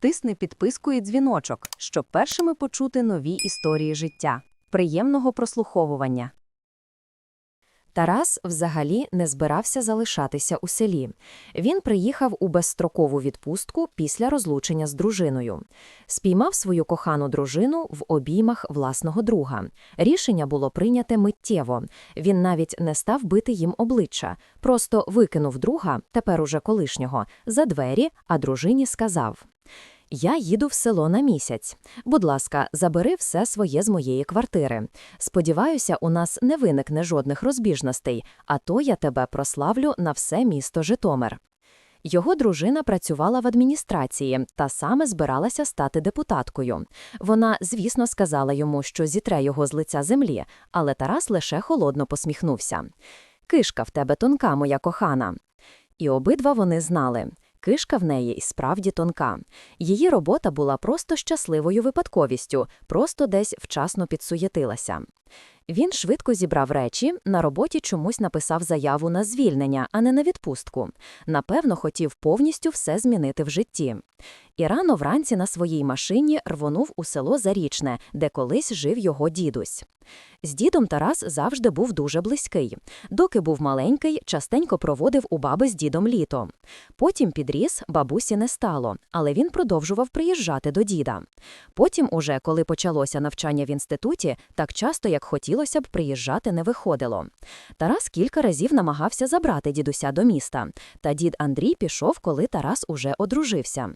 Тисни підписку і дзвіночок, щоб першими почути нові історії життя. Приємного прослуховування. Тарас взагалі не збирався залишатися у селі. Він приїхав у безстрокову відпустку після розлучення з дружиною. Спіймав свою кохану дружину в обіймах власного друга. Рішення було прийняте миттєво. Він навіть не став бити їм обличчя, просто викинув друга, тепер уже колишнього, за двері, а дружині сказав. Я їду в село на місяць. Будь ласка, забери все своє з моєї квартири. Сподіваюся, у нас не виникне жодних розбіжностей, а то я тебе прославлю на все місто Житомир. Його дружина працювала в адміністрації та саме збиралася стати депутаткою. Вона, звісно, сказала йому, що зітре його з лиця землі, але Тарас лише холодно посміхнувся. Кишка в тебе тонка, моя кохана. І обидва вони знали. Кишка в неї і справді тонка. Її робота була просто щасливою випадковістю, просто десь вчасно підсуєтилася. Він швидко зібрав речі, на роботі чомусь написав заяву на звільнення, а не на відпустку. Напевно, хотів повністю все змінити в житті. І рано вранці на своїй машині рвонув у село Зарічне, де колись жив його дідусь. З дідом Тарас завжди був дуже близький. Доки був маленький, частенько проводив у баби з дідом літо. Потім підріс, бабусі не стало, але він продовжував приїжджати до діда. Потім, уже коли почалося навчання в інституті, так часто, як хотілося б, приїжджати не виходило. Тарас кілька разів намагався забрати дідуся до міста, та дід Андрій пішов, коли Тарас уже одружився.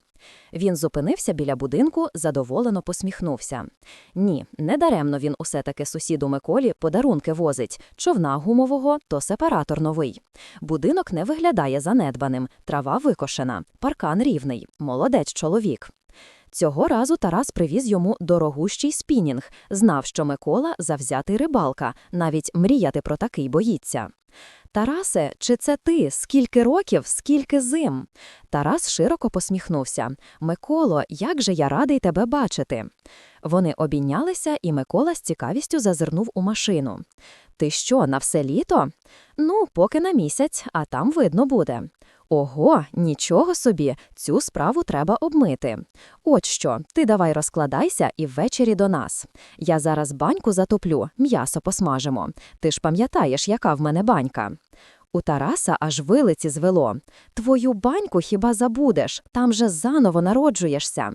Він зупинився біля будинку, задоволено посміхнувся. Ні, недаремно він усе таки сусіду Миколі подарунки возить човна гумового, то сепаратор новий. Будинок не виглядає занедбаним, трава викошена, паркан рівний, молодець чоловік. Цього разу Тарас привіз йому дорогущий спінінг, знав, що Микола завзятий рибалка, навіть мріяти про такий боїться. Тарасе, чи це ти? Скільки років, скільки зим? Тарас широко посміхнувся. Миколо, як же я радий тебе бачити. Вони обійнялися, і Микола з цікавістю зазирнув у машину. Ти що, на все літо? Ну, поки на місяць, а там видно буде. Ого, нічого собі, цю справу треба обмити. От що, ти давай розкладайся і ввечері до нас. Я зараз баньку затоплю, м'ясо посмажимо. Ти ж пам'ятаєш, яка в мене банька. У Тараса аж вилиці звело. Твою баньку хіба забудеш, там же заново народжуєшся.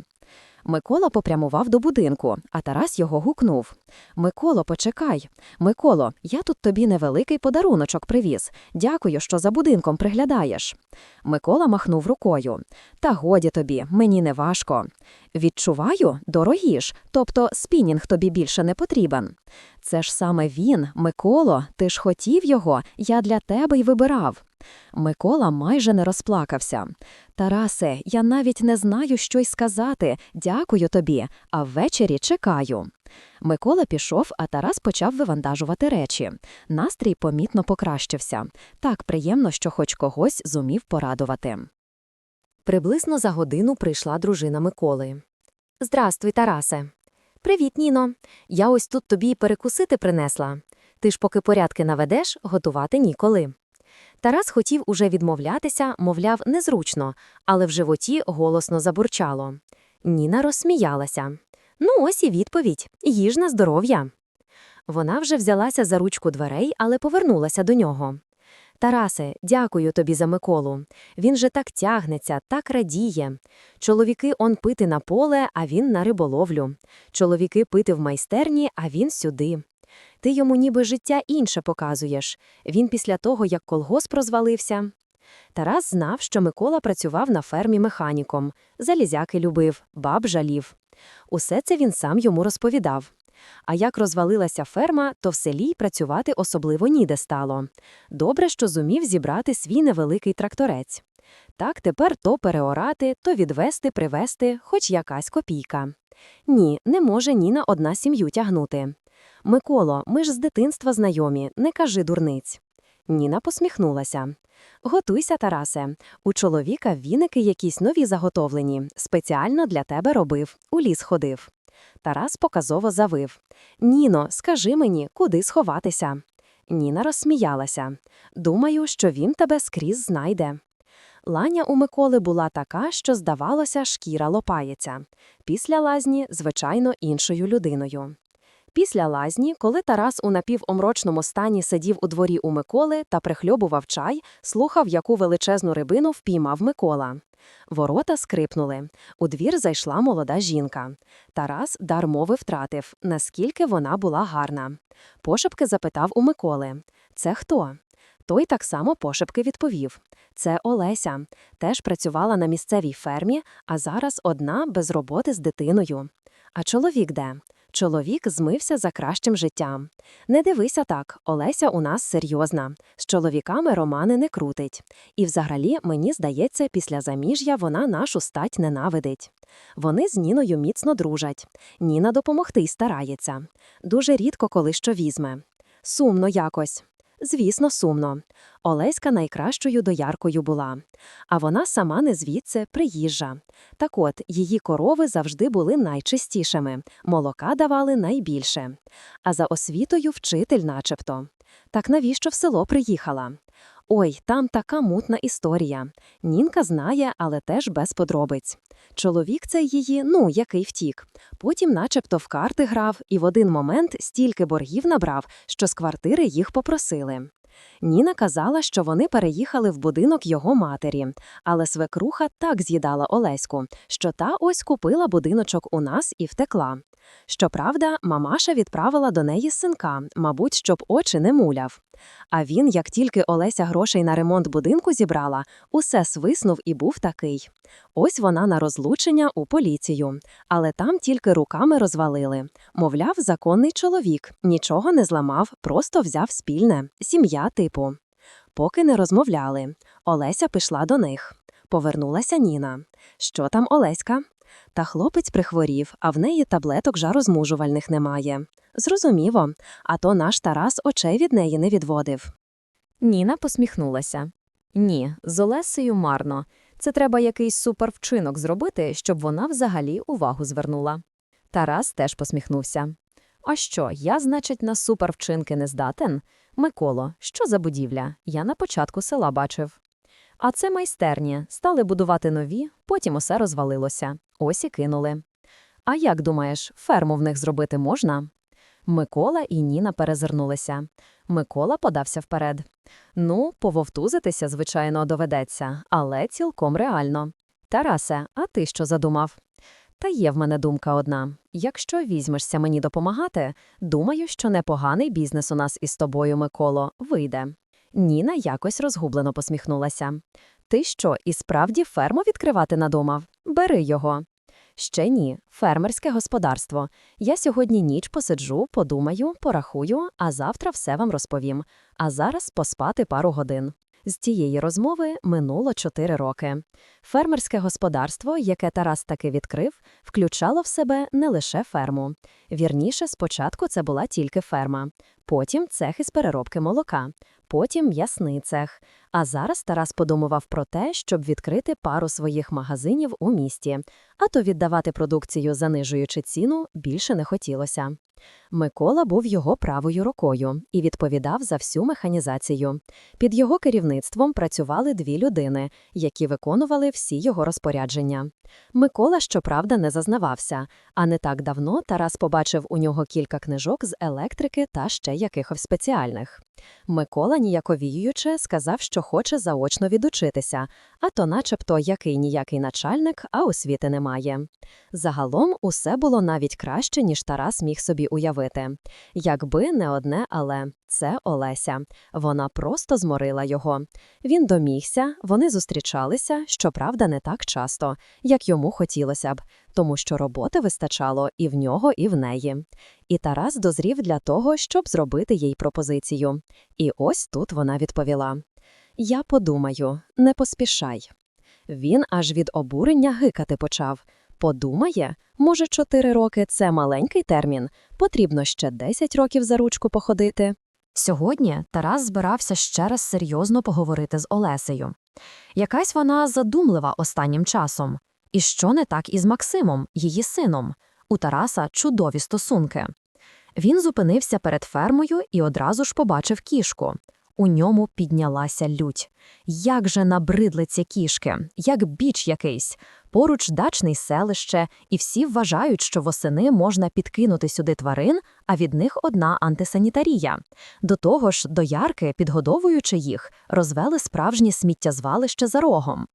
Микола попрямував до будинку, а Тарас його гукнув. Миколо, почекай. Миколо, я тут тобі невеликий подаруночок привіз. Дякую, що за будинком приглядаєш. Микола махнув рукою. Та годі тобі, мені не важко. Відчуваю, дорогі ж, тобто спінінг тобі більше не потрібен. Це ж саме він, Миколо, ти ж хотів його, я для тебе й вибирав. Микола майже не розплакався. Тарасе, я навіть не знаю, що й сказати. Дякую тобі, а ввечері чекаю. Микола пішов, а Тарас почав вивантажувати речі. Настрій помітно покращився. Так приємно, що хоч когось зумів порадувати. Приблизно за годину прийшла дружина Миколи. Здрастуй, Тарасе. Привіт, Ніно. Я ось тут тобі перекусити принесла. Ти ж поки порядки наведеш, готувати ніколи. Тарас хотів уже відмовлятися, мовляв, незручно, але в животі голосно забурчало. Ніна розсміялася. Ну, ось і відповідь їж на здоров'я. Вона вже взялася за ручку дверей, але повернулася до нього. Тарасе, дякую тобі за Миколу. Він же так тягнеться, так радіє. Чоловіки он пити на поле, а він на риболовлю. Чоловіки пити в майстерні, а він сюди. Ти йому ніби життя інше показуєш. Він після того, як колгосп розвалився. Тарас знав, що Микола працював на фермі механіком, залізяки любив, баб жалів. Усе це він сам йому розповідав. А як розвалилася ферма, то в селі працювати особливо ніде стало. Добре, що зумів зібрати свій невеликий тракторець. Так тепер то переорати, то відвести, привезти, хоч якась копійка. Ні, не може Ніна одна сім'ю тягнути. Миколо, ми ж з дитинства знайомі, не кажи дурниць. Ніна посміхнулася. Готуйся, Тарасе. У чоловіка віники якісь нові заготовлені, спеціально для тебе робив, у ліс ходив. Тарас показово завив. Ніно, скажи мені, куди сховатися. Ніна розсміялася. Думаю, що він тебе скрізь знайде. Ланя у Миколи була така, що, здавалося, шкіра лопається. Після лазні, звичайно, іншою людиною. Після лазні, коли Тарас у напівомрочному стані сидів у дворі у Миколи та прихльобував чай, слухав, яку величезну рибину впіймав Микола. Ворота скрипнули. У двір зайшла молода жінка. Тарас дар мови втратив, наскільки вона була гарна. Пошепки запитав у Миколи: Це хто? Той так само пошепки відповів: Це Олеся. Теж працювала на місцевій фермі, а зараз одна без роботи з дитиною. А чоловік де? Чоловік змився за кращим життям. Не дивися так, Олеся у нас серйозна. З чоловіками романи не крутить. І взагалі, мені здається, після заміжжя вона нашу стать ненавидить. Вони з Ніною міцно дружать. Ніна допомогти й старається. Дуже рідко коли що візьме. Сумно якось. Звісно, сумно. Олеська найкращою дояркою була. А вона сама не звідси, приїжджа. Так от, її корови завжди були найчистішими, молока давали найбільше. А за освітою вчитель начебто. Так навіщо в село приїхала? Ой, там така мутна історія. Нінка знає, але теж без подробиць. Чоловік цей її, ну, який втік. Потім начебто в карти грав і в один момент стільки боргів набрав, що з квартири їх попросили. Ніна казала, що вони переїхали в будинок його матері, але свекруха так з'їдала Олеську, що та ось купила будиночок у нас і втекла. Щоправда, мамаша відправила до неї синка, мабуть, щоб очі не муляв. А він, як тільки Олеся грошей на ремонт будинку зібрала, усе свиснув і був такий. Ось вона на розлучення у поліцію, але там тільки руками розвалили. Мовляв, законний чоловік, нічого не зламав, просто взяв спільне, сім'я типу. Поки не розмовляли. Олеся пішла до них. Повернулася Ніна. Що там Олеська? Та хлопець прихворів, а в неї таблеток жарозмужувальних немає. Зрозуміло, а то наш Тарас очей від неї не відводив. Ніна посміхнулася. Ні, з Олесею марно. Це треба якийсь супервчинок зробити, щоб вона взагалі увагу звернула. Тарас теж посміхнувся. А що, я, значить, на супервчинки не здатен? Миколо, що за будівля? Я на початку села бачив. А це майстерні, стали будувати нові, потім усе розвалилося. Ось і кинули. А як думаєш, ферму в них зробити можна? Микола і Ніна перезирнулися. Микола подався вперед. Ну, пововтузитися, звичайно, доведеться, але цілком реально. Тарасе, а ти що задумав? Та є в мене думка одна. Якщо візьмешся мені допомагати, думаю, що непоганий бізнес у нас із тобою, Миколо, вийде. Ніна якось розгублено посміхнулася. Ти що, і справді ферму відкривати надумав? Бери його. Ще ні, фермерське господарство. Я сьогодні ніч посиджу, подумаю, порахую, а завтра все вам розповім. А зараз поспати пару годин. З тієї розмови минуло чотири роки. Фермерське господарство, яке Тарас таки відкрив, включало в себе не лише ферму. Вірніше, спочатку це була тільки ферма, потім цех із переробки молока, потім м'ясний цех. А зараз Тарас подумував про те, щоб відкрити пару своїх магазинів у місті, а то віддавати продукцію, занижуючи ціну, більше не хотілося. Микола був його правою рукою і відповідав за всю механізацію. Під його керівництвом працювали дві людини, які виконували всі його розпорядження. Микола, щоправда, не зазнавався, а не так давно Тарас побачив у нього кілька книжок з електрики та ще якихось спеціальних. Микола, ніяковіюючи, сказав, що хоче заочно відучитися, а то начебто який-ніякий начальник, а освіти немає. Загалом усе було навіть краще, ніж Тарас міг собі уявити. Якби не одне але. Це Олеся. Вона просто зморила його. Він домігся, вони зустрічалися, щоправда, не так часто, як йому хотілося б, тому що роботи вистачало і в нього, і в неї. І Тарас дозрів для того, щоб зробити їй пропозицію. І ось тут вона відповіла: Я подумаю, не поспішай. Він аж від обурення гикати почав. Подумає, може, чотири роки це маленький термін, потрібно ще 10 років за ручку походити. Сьогодні Тарас збирався ще раз серйозно поговорити з Олесею. Якась вона задумлива останнім часом. І що не так із Максимом, її сином? У Тараса чудові стосунки. Він зупинився перед фермою і одразу ж побачив кішку. у ньому піднялася лють. Як же набридли ці кішки, як біч якийсь. Поруч дачний селище, і всі вважають, що восени можна підкинути сюди тварин, а від них одна антисанітарія. До того ж, доярки, підгодовуючи їх, розвели справжнє сміттєзвалище за рогом.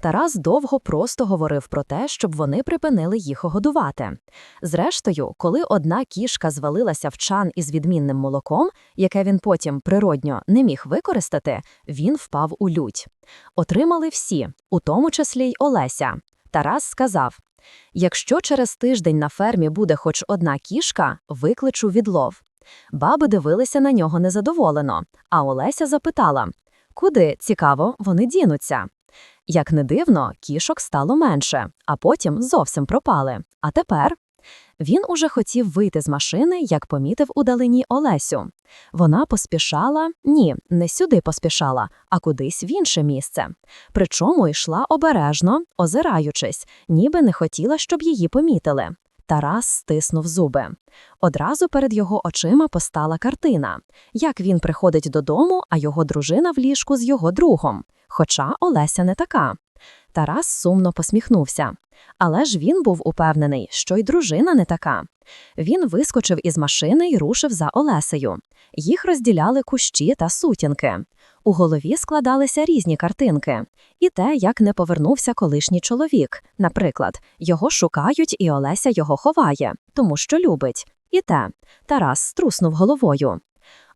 Тарас довго просто говорив про те, щоб вони припинили їх годувати. Зрештою, коли одна кішка звалилася в чан із відмінним молоком, яке він потім природньо не міг використати, він впав у лють. Отримали всі, у тому числі й Олеся. Тарас сказав: Якщо через тиждень на фермі буде хоч одна кішка, викличу відлов. Баби дивилися на нього незадоволено, а Олеся запитала: Куди, цікаво, вони дінуться? Як не дивно, кішок стало менше, а потім зовсім пропали. А тепер він уже хотів вийти з машини, як помітив удалині Олесю. Вона поспішала, ні, не сюди поспішала, а кудись в інше місце. Причому йшла обережно, озираючись, ніби не хотіла, щоб її помітили. Тарас стиснув зуби. Одразу перед його очима постала картина, як він приходить додому, а його дружина в ліжку з його другом. Хоча Олеся не така. Тарас сумно посміхнувся. Але ж він був упевнений, що й дружина не така. Він вискочив із машини і рушив за Олесею. Їх розділяли кущі та сутінки. У голові складалися різні картинки. І те, як не повернувся колишній чоловік. Наприклад, його шукають, і Олеся його ховає, тому що любить. І те, Тарас струснув головою.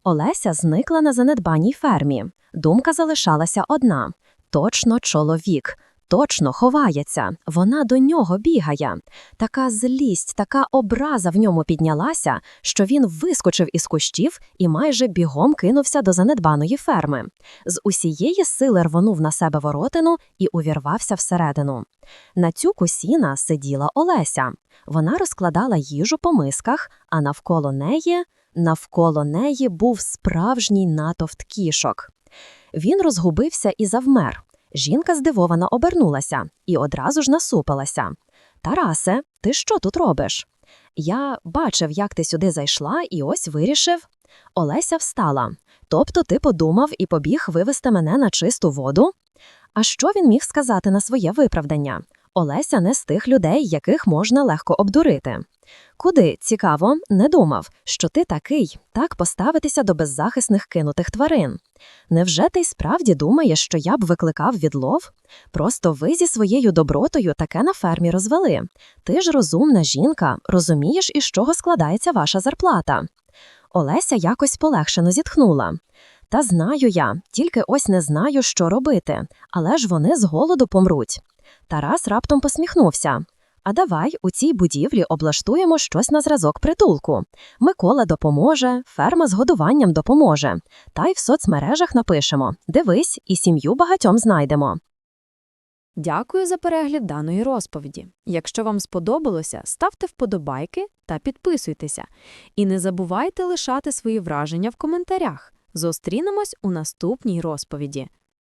Олеся зникла на занедбаній фермі. Думка залишалася одна точно чоловік. Точно ховається, вона до нього бігає. Така злість, така образа в ньому піднялася, що він вискочив із кущів і майже бігом кинувся до занедбаної ферми. З усієї сили рвонув на себе воротину і увірвався всередину. На цю сіна сиділа Олеся. Вона розкладала їжу по мисках, а навколо неї, навколо неї був справжній натовп кішок. Він розгубився і завмер. Жінка здивовано обернулася і одразу ж насупилася. Тарасе, ти що тут робиш? Я бачив, як ти сюди зайшла, і ось вирішив. Олеся встала. Тобто ти подумав і побіг вивести мене на чисту воду? А що він міг сказати на своє виправдання? Олеся не з тих людей, яких можна легко обдурити. Куди, цікаво, не думав, що ти такий, так поставитися до беззахисних кинутих тварин. Невже ти й справді думаєш, що я б викликав відлов? Просто ви зі своєю добротою таке на фермі розвели. Ти ж розумна жінка, розумієш, із чого складається ваша зарплата. Олеся якось полегшено зітхнула. Та знаю я, тільки ось не знаю, що робити, але ж вони з голоду помруть. Тарас раптом посміхнувся. А давай у цій будівлі облаштуємо щось на зразок притулку. Микола допоможе, ферма з годуванням допоможе. Та й в соцмережах напишемо Дивись, і сім'ю багатьом знайдемо. Дякую за перегляд даної розповіді. Якщо вам сподобалося, ставте вподобайки та підписуйтеся. І не забувайте лишати свої враження в коментарях. Зустрінемось у наступній розповіді.